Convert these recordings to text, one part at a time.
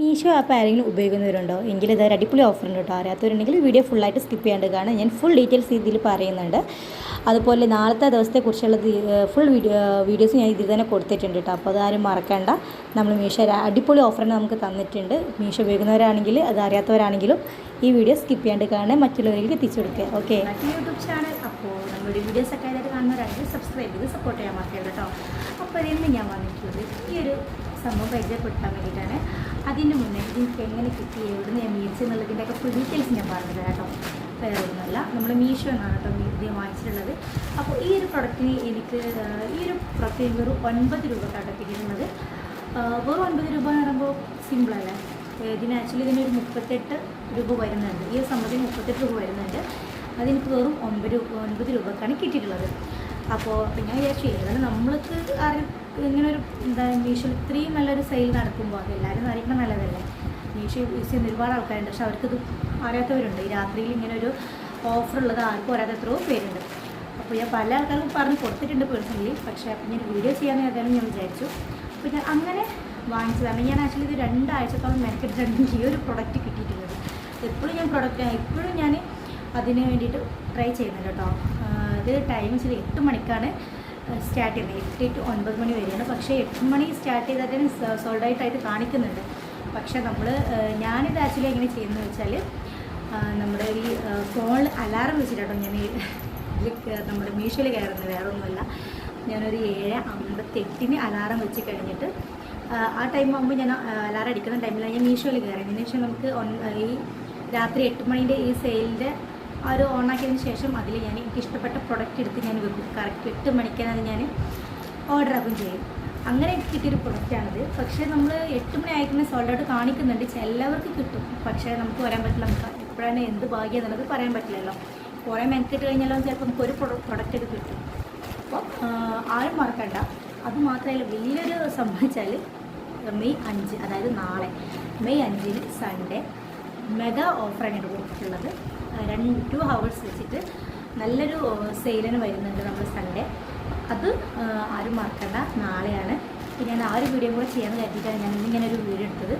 Meesho app ആരെങ്കിലും ഉപയോഗിക്കുന്നവരുണ്ടോ? എങ്കിൽ ഇതൊരു അടിപൊളി ഓഫർ ഉണ്ട് കേട്ടോ അറിയാത്തവരുണ്ടെങ്കിൽ വീഡിയോ ഫുള്ളായിട്ട് സ്കിപ്പ് ചെയ്യാണ്ട് കാണാം ഞാൻ ഫുൾ ഡീറ്റെയിൽസ് ഇതിൽ പറയുന്നുണ്ട്. അതുപോലെ നാളത്തെ ദിവസത്തെക്കുറിച്ചുള്ള ഫുൾ വീഡിയോ വീഡിയോസ് ഞാൻ ഇതിൽ തന്നെ കൊടുത്തിട്ടുണ്ട് കേട്ടോ അപ്പോൾ അതാരും മറക്കണ്ട. നമ്മൾ മീഷോ അടിപൊളി ഓഫർ നമുക്ക് തന്നിട്ടുണ്ട്. മീഷോ ഉപയോഗിക്കുന്നവരാണെങ്കിൽ അത് അറിയാത്തവരാണെങ്കിലും ഈ വീഡിയോ സ്കിപ്പ് ചെയ്യാണ്ട് കാണാൻ മറ്റുള്ളവരിലേക്ക് എത്തിച്ചു കൊടുക്കുക. ഓക്കെ യൂട്യൂബ് ചാനൽ അപ്പോൾ നമ്മുടെ വീഡിയോസ് ഒക്കെ ആയിട്ട് കാണുന്നവരാണെങ്കിൽ സബ്സ്ക്രൈബ് ചെയ്ത് സപ്പോർട്ട് ചെയ്യാൻ മറക്കരുത് കേട്ടോ അപ്പോൾ ഇന്ന് ഞാൻ വന്നിട്ടുള്ളത് ഈ ഒരു സംഭവം പരിചയപ്പെടുത്താൻ വേണ്ടിയിട്ടാണ്. അതിന് മുന്നേ എനിക്ക് എങ്ങനെ കിട്ടി എവിടുന്ന് ഞാൻ മേടിച്ചു എന്നുള്ളതിന്റെ ഒക്കെ ഫുൾ ഡീറ്റെയിൽസ് ഞാൻ പറഞ്ഞത് കേട്ടോ വേറെ ഒന്നുമല്ല. നമ്മൾ മീഷോ എന്നാണ് കേട്ടോ ഇത് വാങ്ങിച്ചിട്ടുള്ളത്. അപ്പോൾ ഈ ഒരു പ്രൊഡക്റ്റിന് എനിക്ക് ഈ ഒരു പ്രൊഡക്റ്റിന് വെറും ഒൻപത് രൂപ കേട്ടോ കിട്ടിയിരുന്നത് ആ, വെറും ഒൻപത് രൂപ എന്ന് പറയുമ്പോൾ സിമ്പിളല്ലേ ഇതിന് ആക്ച്വലി ഇതിനൊരു മുപ്പത്തെട്ട് രൂപ വരുന്നുണ്ട്. ഈ സംഭവത്തിന് മുപ്പത്തെട്ട് രൂപ വരുന്നുണ്ട്. അതെനിക്ക് വെറും രൂപ ഒൻപത് രൂപക്കാണ് കിട്ടിയിട്ടുള്ളത്. അപ്പോൾ ഞാൻ വിചാരിച്ചു ഏതായാലും നമ്മൾക്ക് അറിയാം ഇങ്ങനെ ഒരു എന്താ മീഷോ ഇത്രയും നല്ലൊരു സെയിൽ നടക്കുമ്പോൾ അത് എല്ലാവരും അറിയിക്കണം നല്ലതല്ലേ? മീഷോ യൂസ് ചെയ്യുന്ന ഒരുപാട് ആൾക്കാരുണ്ട്. പക്ഷെ അവർക്കിത് അറിയാത്തവരുണ്ട്. ഈ രാത്രിയിൽ ഇങ്ങനെ ഒരു ഓഫറുള്ളത് ആർക്കും അറിയാത്ത എത്രയോ പേരുണ്ട്. അപ്പോൾ ഞാൻ പല ആൾക്കാർക്കും പറഞ്ഞ് കൊടുത്തിട്ടുണ്ട് പേഴ്സണലി പക്ഷേ ഞാൻ വീഡിയോ ചെയ്യാമെന്ന് ഏതായാലും ഞാൻ വിചാരിച്ചു. പിന്നെ അങ്ങനെ വാങ്ങിച്ചതാണ് ഞാൻ ആക്ച്വലി ഇത് രണ്ടാഴ്ചത്തോളം മെനക്കെട്ടിട്ടാണ് എനിക്ക് ഈ ഒരു പ്രൊഡക്റ്റ് കിട്ടിയിട്ടുള്ളത്. എപ്പോഴും ഞാൻ പ്രൊഡക്റ്റ് എപ്പോഴും ഞാൻ അതിന് വേണ്ടിയിട്ട് ട്രൈ ചെയ്യുന്നുണ്ട് കേട്ടോ. ഇത് ടൈം വെച്ചാൽ എട്ട് മണിക്കാണ് സ്റ്റാർട്ട് ചെയ്യുന്നത് എട്ട് ടു ഒൻപത് മണി വരെയാണ്. പക്ഷേ എട്ട് മണി സ്റ്റാർട്ട് ചെയ്തിട്ട് സോൾഡ് ഔട്ടായിട്ട് കാണിക്കുന്നുണ്ട്. പക്ഷേ നമ്മൾ ഞാനിത് ആക്ച്വലി എങ്ങനെ ചെയ്യുന്നത് വെച്ചാൽ നമ്മുടെ ഈ ഫോണിൽ അലാറം വെച്ചിട്ടോ ഞാൻ ഇതിൽ നമ്മുടെ മീഷോയിൽ കയറുന്നത്. വേറെ ഒന്നുമല്ല ഞാനൊരു ഏഴ് അമ്പത്തെട്ടിന് അലാറം വെച്ച് കഴിഞ്ഞിട്ട് ആ ടൈം ആകുമ്പോൾ ഞാൻ അലാറം അടിക്കുന്ന ടൈമിലാണ് ഞാൻ മീഷോയിൽ കയറിയതിന് ശേഷം നമുക്ക് ഈ രാത്രി എട്ട് മണീന്റെ ഈ സെയിലിന്റെ ആ ഒരു ഓണാക്കിയതിന് ശേഷം അതിൽ ഞാൻ എനിക്ക് ഇഷ്ടപ്പെട്ട പ്രൊഡക്റ്റ് എടുത്ത് ഞാൻ വെക്കും. കറക്റ്റ് എട്ട് മണിക്കാണ് ഞാൻ ഓർഡർ ആക്കും ചെയ്യും. അങ്ങനെ കിട്ടിയൊരു പ്രൊഡക്റ്റാണിത് പക്ഷേ നമ്മൾ എട്ട് മണി ആയിക്കുന്ന സോൾഡ് ഔട്ട് കാണിക്കുന്നുണ്ട്. എല്ലാവർക്കും കിട്ടും. പക്ഷേ നമുക്ക് വരാൻ പറ്റില്ല. നമുക്ക് എപ്പോഴാണ് എന്ത് ഭാഗ്യം എന്നുള്ളത് പറയാൻ പറ്റില്ലല്ലോ. കുറേ മെനക്കെട്ട് കഴിഞ്ഞാലും ചിലപ്പോൾ നമുക്ക് ഒരു പ്രൊഡക്റ്റ് ഒക്കെ കിട്ടും. അപ്പോൾ ആരും മറക്കണ്ട. അത് മാത്രമല്ല വലിയൊരു സംഭവിച്ചാൽ മെയ് അഞ്ച് അതായത് നാളെ മെയ് അഞ്ചിന് സൺഡേ മെഗാ ഓഫറാണ് ഇവിടെ കൊടുത്തിട്ടുള്ളത്. രണ്ട് ടു ഹവേഴ്സ് വെച്ചിട്ട് നല്ലൊരു സെയിലിന് വരുന്നുണ്ട് നമ്മൾ സൺഡേ അത് ആരും മറക്കണ്ട. നാളെയാണ്. പിന്നെ ഞാൻ ആ ഒരു വീഡിയോ കൂടെ ചെയ്യാമെന്ന് കരുതിയിട്ടാണ് ഞാൻ ഇന്നിങ്ങനെ ഒരു വീഡിയോ എടുത്തത്.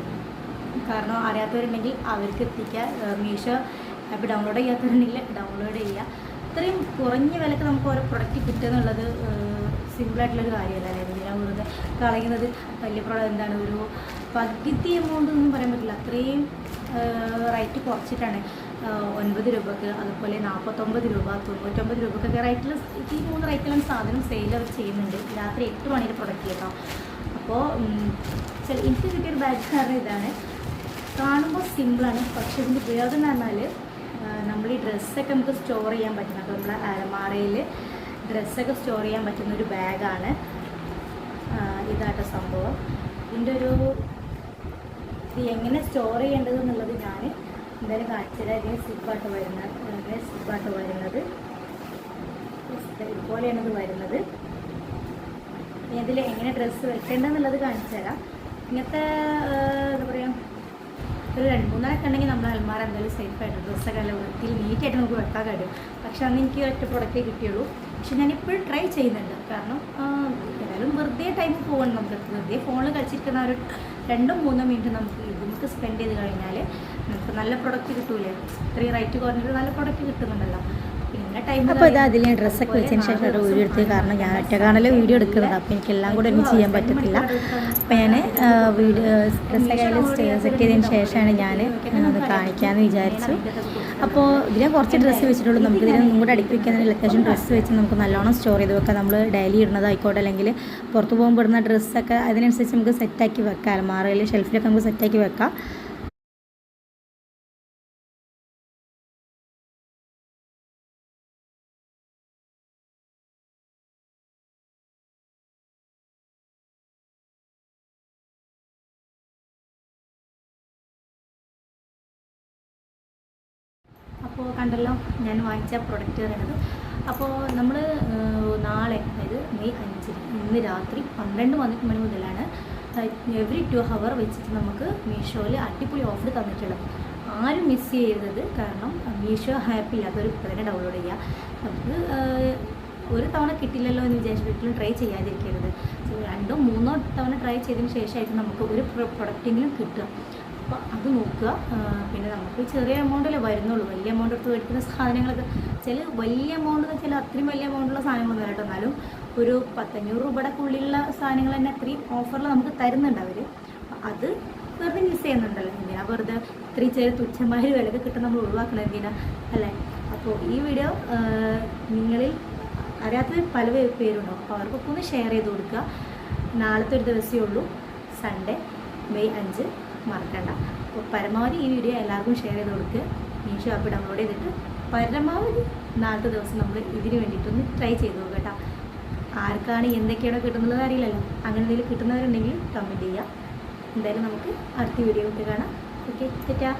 കാരണം അറിയാത്തവരുണ്ടെങ്കിൽ അവർക്ക് എത്തിക്കുക. മീഷോ ആപ്പ് ഡൗൺലോഡ് ചെയ്യാത്തവരുണ്ടെങ്കിൽ ഡൗൺലോഡ് ചെയ്യുക. ഇത്രയും കുറഞ്ഞ വിലക്ക് നമുക്ക് ഓരോ പ്രൊഡക്റ്റ് കിട്ടുക എന്നുള്ളത് സിമ്പിളായിട്ടുള്ളൊരു കാര്യമല്ല. അതായത് എന്തിനാണ് വെറുതെ കളയുന്നത് വലിയ പ്രോഡക്റ്റ് എന്താണ്? ഒരു പകുതി എമൗണ്ട് ഒന്നും പറയാൻ പറ്റില്ല. അത്രയും റേറ്റ് കുറച്ചിട്ടാണ്. ഒൻപത് രൂപക്ക് അതുപോലെ നാൽപ്പത്തൊമ്പത് രൂപ തൊണ്ണൂറ്റൊമ്പത് രൂപക്കൊക്കെ റേറ്റിൽ ഈ മൂന്ന് റേറ്റിലും സാധനം സെയിൽ അവർ ചെയ്യുന്നുണ്ട്. രാത്രി എട്ട് മണിയുടെ പ്രൊഡക്റ്റ് കേട്ടോ അപ്പോൾ എനിക്ക് കിട്ടിയൊരു ബാഗ് കാരണം ഇതാണ്. കാണുമ്പോൾ സിമ്പിളാണ് പക്ഷേ ഇതിന്റെ ഉപയോഗം എന്ന് പറഞ്ഞാൽ നമ്മൾ ഈ ഡ്രസ്സൊക്കെ നമുക്ക് സ്റ്റോർ ചെയ്യാൻ പറ്റുന്നുണ്ട് അപ്പോൾ നമ്മുടെ അലമാറയിൽ ഡ്രസ്സൊക്കെ സ്റ്റോർ ചെയ്യാൻ പറ്റുന്ന ഒരു ബാഗാണ് ഇതാട്ടോ സംഭവം. ഇതിന്റെ ഒരു ഇത് എങ്ങനെ സ്റ്റോർ ചെയ്യേണ്ടത് എന്നുള്ളത് ഞാൻ എന്തായാലും കാണിച്ചത് ഇതിന് സ്ലിപ്പായിട്ട് വരുന്നത്. സിപ്പാട്ട് വരുന്നത്. ഇതുപോലെയാണ് ഇത് വരുന്നത്. ഇതിൽ എങ്ങനെ ഡ്രസ്സ് വെക്കേണ്ടതെന്നുള്ളത് കാണിച്ചു തരാം. ഇങ്ങനത്തെ എന്താ പറയുക ഒരു രണ്ട് മൂന്നാലൊക്കെ ഉണ്ടെങ്കിൽ നമ്മൾ അൽമാര എന്തായാലും സേഫായിട്ട് ഡ്രസ്സൊക്കെ നല്ല വൃത്തിയിൽ നീറ്റായിട്ട് നമുക്ക് വെക്കാൻ കഴിയും. പക്ഷെ അന്ന് എനിക്ക് ഒറ്റ പ്രൊഡക്റ്റേ കിട്ടിയുള്ളൂ. പക്ഷെ ഞാൻ ഇപ്പോഴും ട്രൈ ചെയ്യുന്നുണ്ട്. കാരണം ഏതായാലും വെറുതെ ടൈം പോകണം നമുക്ക്. വെറുതെ ഫോണിൽ കളിച്ചിരിക്കുന്ന ഒരു രണ്ടോ മൂന്നോ മിനിറ്റ് നമുക്ക് നമുക്ക് സ്പെൻഡ് ചെയ്ത് കഴിഞ്ഞാൽ നമുക്ക് നല്ല പ്രൊഡക്റ്റ് കിട്ടൂലേ? ഇത്രയും റേറ്റ് കുറഞ്ഞിട്ട് നല്ല പ്രൊഡക്റ്റ് കിട്ടുന്നുണ്ടല്ലോ. അപ്പോൾ ഇത് അതിൽ ഞാൻ ഡ്രസ്സൊക്കെ വെച്ചതിന് ശേഷം ഒരു വീഡിയോ എടുത്തത് കാരണം ഞാൻ ഒറ്റക്കാണല്ലോ വീഡിയോ എടുക്കുന്നത്. അപ്പോൾ എനിക്കെല്ലാം കൂടെ ഒന്നും ചെയ്യാൻ പറ്റത്തില്ല. അപ്പോൾ ഞാൻ വീഡിയോ ഡ്രസ്സൊക്കെ അതിൽ സെറ്റ് ചെയ്തതിന് ശേഷമാണ് ഞാൻ അത് കാണിക്കാമെന്ന് വിചാരിച്ചു. അപ്പോൾ ഇതിനെ കുറച്ച് ഡ്രസ്സ് വെച്ചിട്ടുള്ളൂ. നമുക്ക് ഇതിനെ ഒന്നും കൂടെ അടുക്കി അത്യാവശ്യം ഡ്രസ്സ് വെച്ച് നമുക്ക് നല്ലോണം സ്റ്റോർ ചെയ്ത് വെക്കാം. നമ്മൾ ഡെയിലി ഇടുന്നതായിക്കോട്ടെ അല്ലെങ്കിൽ പുറത്ത് പോകുമ്പോൾ ഇടുന്ന ഡ്രസ്സൊക്കെ അതിനനുസരിച്ച് നമുക്ക് സെറ്റാക്കി വെക്കാം. അലമാറയിൽ ഷെൽഫിലൊക്കെ നമുക്ക് സെറ്റാക്കി വെക്കാം. കണ്ടല്ലോ ഞാൻ വാങ്ങിച്ച പ്രൊഡക്റ്റ് പറയുന്നത് അപ്പോൾ നമ്മൾ നാളെ അതായത് മെയ് അഞ്ചിന് ഇന്ന് രാത്രി പന്ത്രണ്ട് മണി മുതലാണ് എവറി ടു ഹവർ വെച്ചിട്ട് നമുക്ക് മീഷോയിൽ അടിപൊളി ഓഫർ തന്നിട്ടുള്ളത്. ആരും മിസ് ചെയ്യരുത് കാരണം മീഷോ ഹാപ്പ് ഇല്ലാത്തവർ ഒരു തന്നെ ഡൗൺലോഡ് ചെയ്യുക നമുക്ക് ഒരു തവണ കിട്ടില്ലല്ലോ എന്ന് വിചാരിച്ചിട്ട് വീട്ടിലും ട്രൈ ചെയ്യാതിരിക്കരുത്. രണ്ടോ മൂന്നോ തവണ ട്രൈ ചെയ്തതിന് ശേഷമായിട്ട് നമുക്ക് ഒരു പ്രൊഡക്റ്റെങ്കിലും കിട്ടുക. അപ്പോൾ അത് നോക്കുക. പിന്നെ നമുക്ക് ചെറിയ എമൗണ്ടല്ലേ വരുന്നുള്ളൂ. വലിയ എമൗണ്ട് എടുത്ത് മേടിക്കുന്ന സാധനങ്ങളൊക്കെ ചില വലിയ എമൗണ്ട് ചില അത്രയും വലിയ എമൗണ്ടുള്ള സാധനങ്ങളൊന്നും കേട്ടോ. എന്നാലും ഒരു പത്തഞ്ഞൂറ് രൂപയുടെ ഉള്ളിലുള്ള സാധനങ്ങൾ തന്നെ അത്രയും ഓഫറിൽ നമുക്ക് തരുന്നുണ്ട് അവർ അത് വെറുതെ മിസ് ചെയ്യുന്നുണ്ടല്ലോ എന്തിനാ? വെറുതെ ഇത്രയും ചെറിയ തുച്ഛമായ വിലക്ക് കിട്ടുന്ന നമ്മൾ ഒഴിവാക്കണം എന്തിനാ? അല്ലേ? അപ്പോൾ ഈ വീഡിയോ നിങ്ങളിൽ അറിയാത്ത പല പേരുണ്ടോ. അപ്പോൾ അവർക്കൊക്കെ ഒന്ന് ഷെയർ ചെയ്ത് കൊടുക്കുക. നാളത്തെ ഒരു ദിവസമേ ഉള്ളൂ. സൺഡേ മെയ് അഞ്ച്. മറക്കണ്ട. അപ്പോൾ പരമാവധി ഈ വീഡിയോ എല്ലാവർക്കും ഷെയർ ചെയ്ത് കൊടുക്കുക മീഷോ ആപ്പ് ഡൗൺലോഡ് ചെയ്തിട്ട് പരമാവധി നാളത്തെ ദിവസം നമ്മൾ ഇതിന് വേണ്ടിയിട്ടൊന്ന് ട്രൈ ചെയ്ത് നോക്കുക കേട്ടോ. ആർക്കാണ് എന്തൊക്കെയാണോ കിട്ടുന്നത് അറിയില്ലല്ലോ. അങ്ങനെ എന്തെങ്കിലും കിട്ടുന്നവരുണ്ടെങ്കിൽ കമന്റ് ചെയ്യുക എന്തായാലും നമുക്ക് അടുത്ത വീഡിയോ ഇട്ട് കാണാം. ഓക്കെ തെറ്റാ